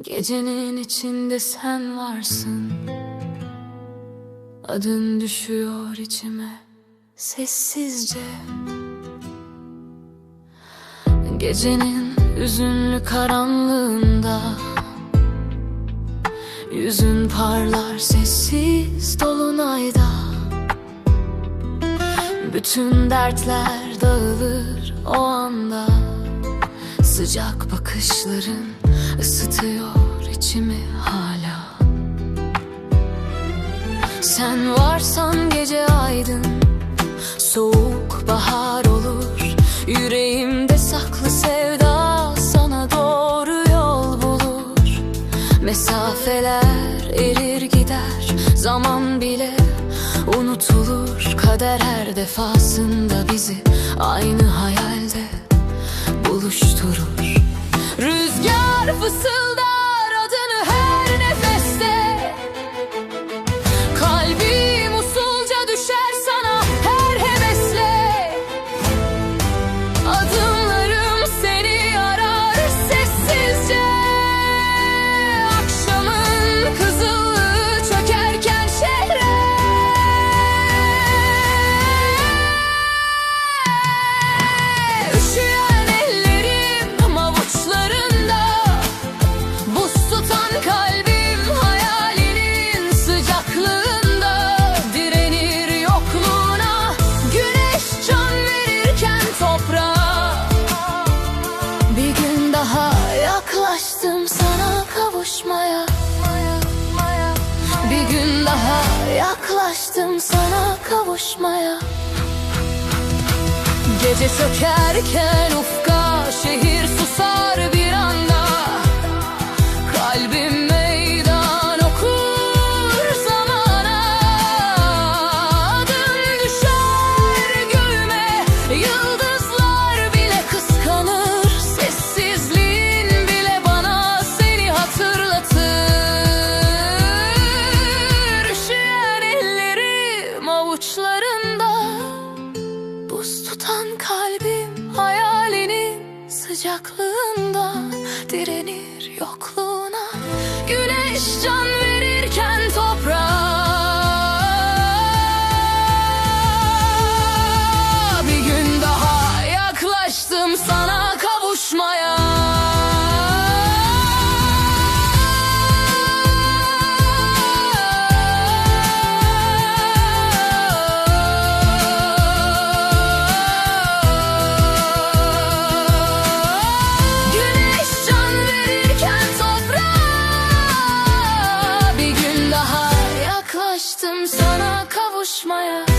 Gecenin içinde sen varsın. Adın düşüyor içime sessizce. Gecenin hüzünlü karanlığında Yüzün parlar sessiz dolunayda. Bütün dertler dağılır o anda. Sıcak bakışların içimi hala. Sen varsan gece aydın Soğuk bahar olur. Yüreğimde saklı sevda Sana doğru yol bulur. Mesafeler erir gider Zaman bile unutulur. Kader her defasında bizi Aynı hayalde buluşturur. Rüzgar fısıldar Bir gün daha yaklaştım sana kavuşmaya. Gece çökerken ufka şehir susar bir anda. Kalbim sıcaklığında direnir yokluğuna. Güneş can smile